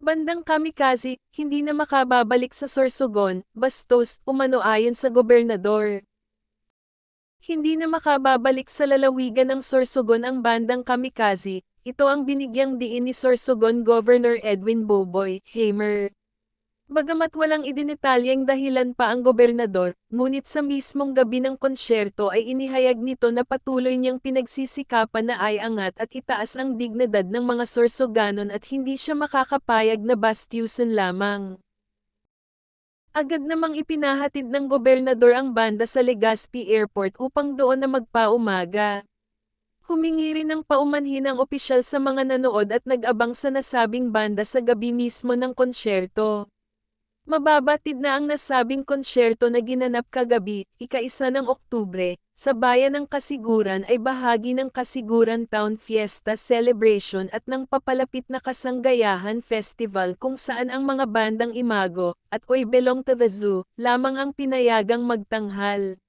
Bandang kamikaze, hindi na makababalik sa Sorsogon, Bastos, umano ayon sa gobernador. Hindi na makababalik sa lalawigan ng Sorsogon ang bandang kamikaze, ito ang binigyang diin ni Sorsogon Governor Edwin Boboy, Hamer. Bagamat walang idinetalyeng dahilan pa ang gobernador, ngunit sa mismong gabi ng konsyerto ay inihayag nito na patuloy niyang pinagsisikapan na ay angat at itaas ang dignidad ng mga sorsoganon at hindi siya makakapayag na bastyusan lamang. Agad namang ipinahatid ng gobernador ang banda sa Legazpi Airport upang doon na magpaumaga. Humingi rin ng paumanhin ang opisyal sa mga nanood at nag-abang sa nasabing banda sa gabi mismo ng konsyerto. Mababatid na ang nasabing konsyerto na ginanap kagabi, ika-isa ng Oktubre, sa Bayan ng Kasiguran ay bahagi ng Kasiguran Town Fiesta Celebration at ng papalapit na Kasanggayahan Festival kung saan ang mga bandang Imago, at Oy Belong to the Zoo, lamang ang pinayagang magtanghal.